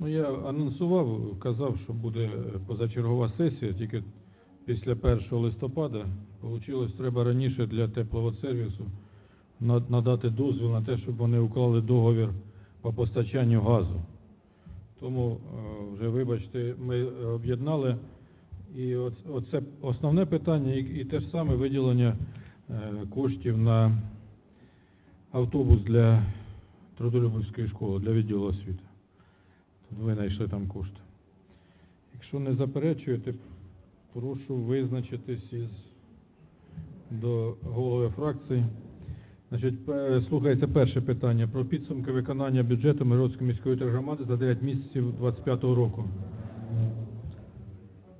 Ну, я анонсував, казав, що буде позачергова сесія, тільки після 1 листопада. Получилось, треба раніше для тепловодсервісу на- надати дозвіл на те, щоб вони уклали договір по постачанню газу. Тому е, вже, вибачте, ми об'єднали. І оце основне питання, і, те ж саме виділення е, коштів на автобус для Трудолюбівської школи, для відділу освіти. Ви знайшли там кошти. Якщо не заперечуєте, прошу визначитись із до голови фракції. Значить, слухається перше питання про підсумки виконання бюджету Миродської міської тергромади за 9 місяців 2025 року.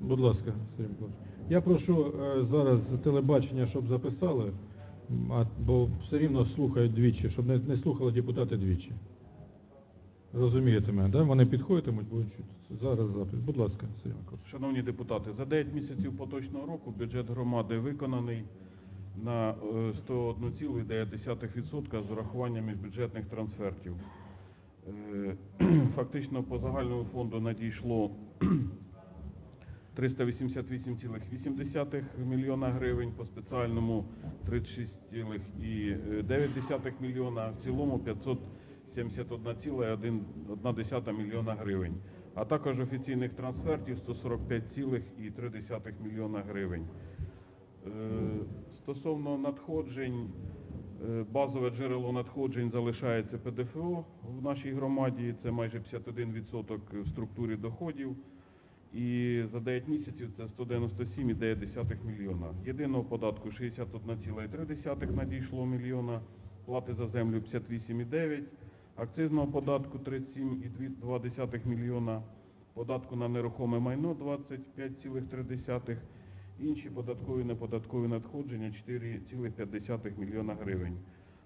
Будь ласка, Сергій Миколаївич. Я прошу е, зараз телебачення, щоб записали, а, бо все рівно слухають двічі, щоб не, не слухали депутати двічі. Розумієте мене, да? Вони підходитимуть, будуть чути. зараз запис. Будь ласка, Сергій Миколаївич. Шановні депутати, за 9 місяців поточного року бюджет громади виконаний на е, 101,9% з урахуванням міжбюджетних трансфертів. Е, Фактично по загальному фонду надійшло 388,8 мільйона гривень, по спеціальному 36,9 мільйона, а в цілому 571,1 мільйона гривень, а також офіційних трансфертів 145,3 мільйона гривень. Е, Стосовно надходжень, е, базове джерело надходжень залишається ПДФО в нашій громаді, це майже 51% в структурі доходів. І за 9 місяців це 197,9 мільйона. Єдиного податку 61,3 надійшло мільйона, плати за землю 58,9, акцизного податку 37,2 мільйона, податку на нерухоме майно 25,3, інші податкові неподаткові надходження 4,5 мільйона гривень.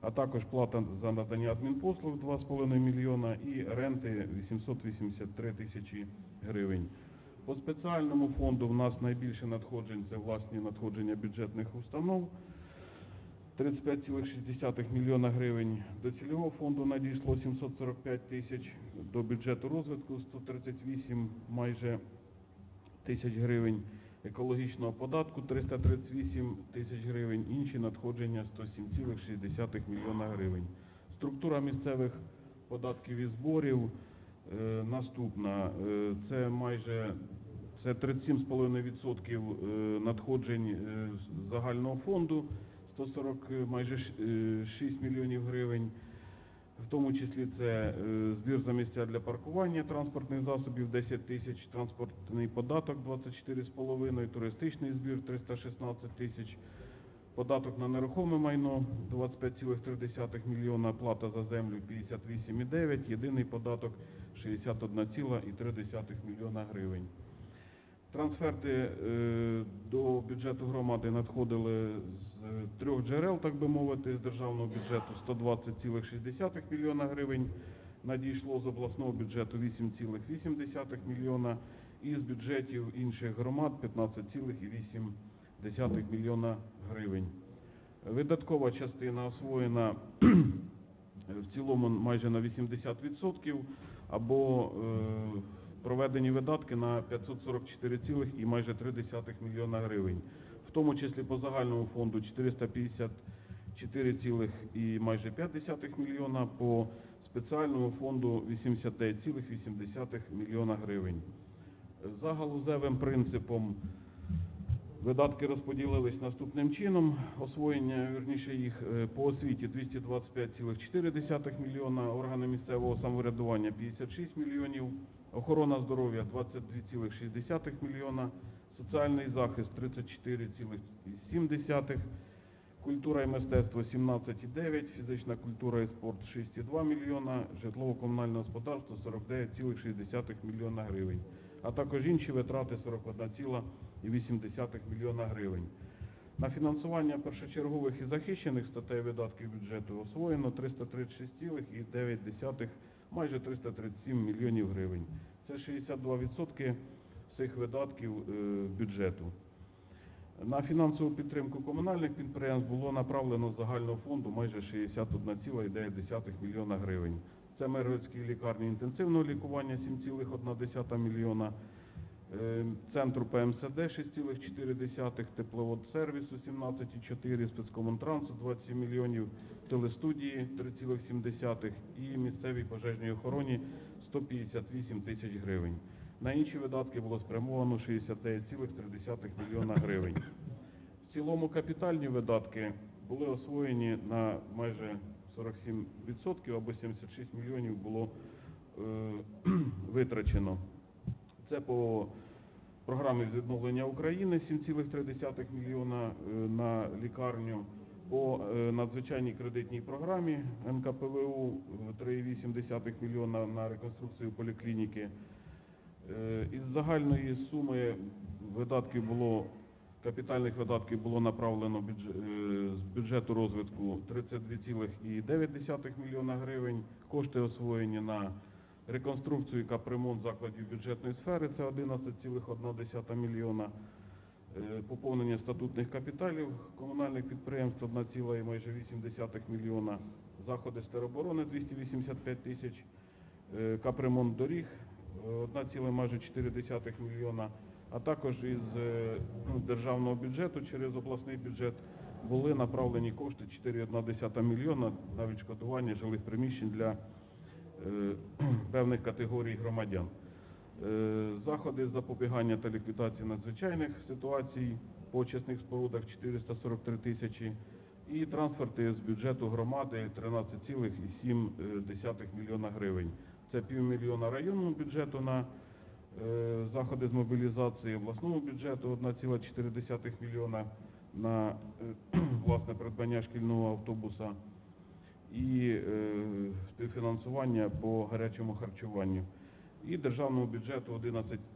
А також плата за надання адмінпослуг 2,5 мільйона і ренти 883 тисячі гривень. По спеціальному фонду в нас найбільше надходжень це власні надходження бюджетних установ 35,6 мільйона гривень. До цільового фонду надійшло 745 тисяч, до бюджету розвитку 138 майже тисяч гривень, екологічного податку 338 тисяч гривень, інші надходження 107,6 мільйона гривень. Структура місцевих податків і зборів е, наступна. Е, Це майже це 37,5% е, надходжень е, загального фонду, 140 е, майже е, 6 мільйонів гривень. В тому числі це е, збір за місця для паркування транспортних засобів 10 тисяч, транспортний податок 24,5, туристичний збір 316 тисяч, податок на нерухоме майно 25,3 мільйона, плата за землю 58,9, єдиний податок 61,3 мільйона гривень. Трансферти е, до бюджету громади надходили з е, трьох джерел, так би мовити, з державного бюджету 120,6 мільйона гривень, надійшло з обласного бюджету 8,8 мільйона і з бюджетів інших громад 15,8 мільйона гривень. Видаткова частина освоєна в цілому майже на 80% або е, проведені видатки на 544, цілих і майже 3 мільйона гривень. Тому числі по загальному фонду 454 і майже 5 мільйона, по спеціальному фонду 89,8 мільйона гривень. За галузевим принципом Видатки розподілились наступним чином. Освоєння, вірніше їх е, по освіті 225,4 мільйона, органи місцевого самоврядування 56 мільйонів, охорона здоров'я 22,6 мільйона, соціальний захист 34,7, культура і мистецтво 17,9, фізична культура і спорт 6,2 мільйона, житлово-комунальне господарство 49,6 мільйона гривень, а також інші витрати 41,8 мільйона гривень. На фінансування першочергових і захищених статей видатків бюджету освоєно 336,9, майже 337 мільйонів гривень. Це 62% всіх видатків е, бюджету. На фінансову підтримку комунальних підприємств було направлено з загального фонду майже 61,9 мільйона гривень. Це Миргородській лікарні інтенсивного лікування 7,1 мільйона. Е, Центру ПМСД 6,4, тепловод сервісу 17,4, спецкомунтрансу 27 мільйонів, телестудії 3,7 і місцевій пожежній охороні 158 тисяч гривень. На інші видатки було спрямовано 69,3 мільйона гривень. В цілому капітальні видатки були освоєні на майже 47% або 76 мільйонів було е, витрачено. Це по програмі з відновлення України 7,3 мільйона е, на лікарню, по е, надзвичайній кредитній програмі НКПВУ е, 3,8 мільйона на реконструкцію поліклініки. Е, Із загальної суми видатків було капітальних видатків було направлено е, з бюджету розвитку 32,9 мільйона гривень. Кошти освоєні на реконструкцію і капремонт закладів бюджетної сфери це 11,1 мільйона. Е, Поповнення статутних капіталів комунальних підприємств 1,8 мільйона. Заходи з тероборони 285 тисяч. Капремонт доріг 1,4 мільйона. А також із е, ну, державного бюджету через обласний бюджет були направлені кошти 4,1 мільйона на відшкодування жилих приміщень для е, певних категорій громадян. Е, Заходи з запобігання та ліквідації надзвичайних ситуацій по очисних спорудах 443 тисячі і трансферти з бюджету громади 13,7 мільйона гривень. Це півмільйона районному бюджету на е, заходи з мобілізації, обласному бюджету 1,4 мільйона на е, власне придбання шкільного автобуса і е, співфінансування по гарячому харчуванню. І державному бюджету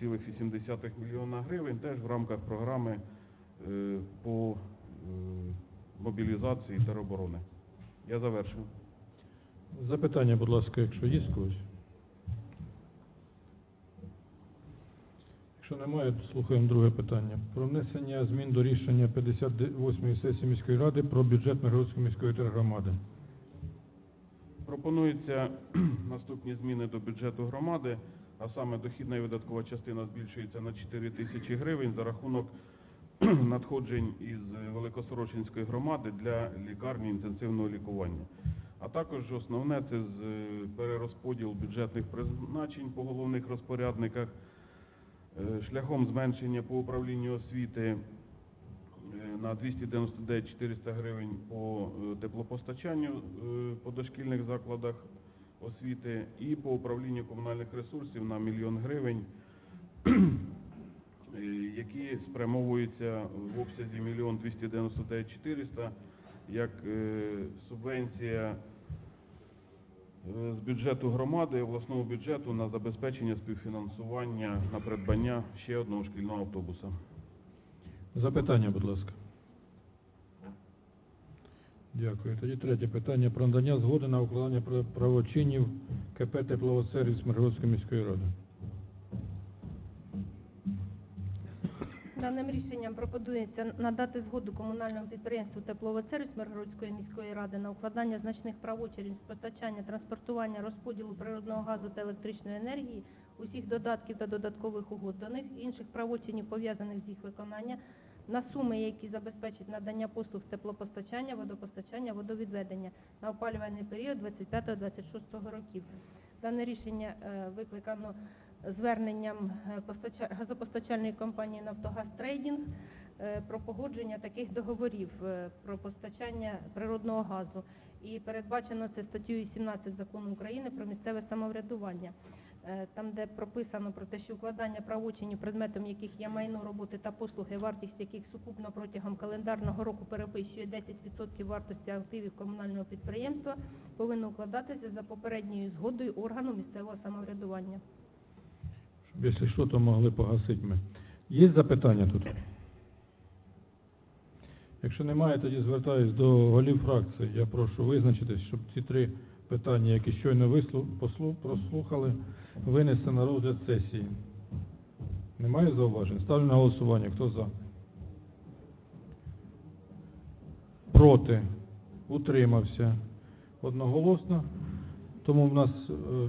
11,8 мільйона гривень теж в рамках програми по мобілізації та оборони. Я завершив. Запитання, будь ласка, якщо є когось. Якщо немає, то слухаємо друге питання. Про внесення змін до рішення 58-ї сесії міської ради про бюджет Миргородської міської тергромади. Пропонуються наступні зміни до бюджету громади, а саме дохідна і видаткова частина збільшується на 4 тисячі гривень за рахунок надходжень із Великосорочинської громади для лікарні інтенсивного лікування. А також основне це е, перерозподіл бюджетних призначень по головних розпорядниках шляхом зменшення по управлінню освіти е, на 299 400 гривень по е, теплопостачанню е, по дошкільних закладах освіти і по управлінню комунальних ресурсів на мільйон гривень, е, які спрямовуються в обсязі мільйон 299 400 як е, субвенція е, з бюджету громади, обласного бюджету на забезпечення співфінансування на придбання ще одного шкільного автобуса. Запитання, будь ласка. Дякую. Тоді третє питання про надання згоди на укладання правочинів КП Тепловосервіс Миргородської міської ради. Даним рішенням пропонується надати згоду комунальному підприємству «Тепловодсервіс» Миргородської міської ради на укладання значних правочерів з постачання, транспортування, розподілу природного газу та електричної енергії, усіх додатків та додаткових угод до них, інших правочинів, пов'язаних з їх виконання, на суми, які забезпечать надання послуг теплопостачання, водопостачання, водовідведення на опалювальний період 25-26 років. Дане рішення е, викликано зверненням е, газопостачальної компанії «Нафтогаз Трейдінг» е, про погодження таких договорів е, про постачання природного газу. І передбачено це статтею 17 Закону України про місцеве самоврядування. Там, де прописано про те, що укладання правочинів, предметом яких є майно роботи та послуги, вартість яких сукупно протягом календарного року перевищує 10% вартості активів комунального підприємства, повинно укладатися за попередньою згодою органу місцевого самоврядування. Щоб, якщо що, то могли погасити ми. Є запитання тут? Якщо немає, тоді звертаюсь до голів фракції. Я прошу визначитись, щоб ці три питання, які щойно вислу, послу, прослухали, винести на розгляд сесії. Немає зауважень? Ставлю на голосування. Хто за? Проти? Утримався? Одноголосно? Тому в нас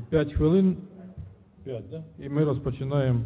5 хвилин, 5, да? і ми розпочинаємо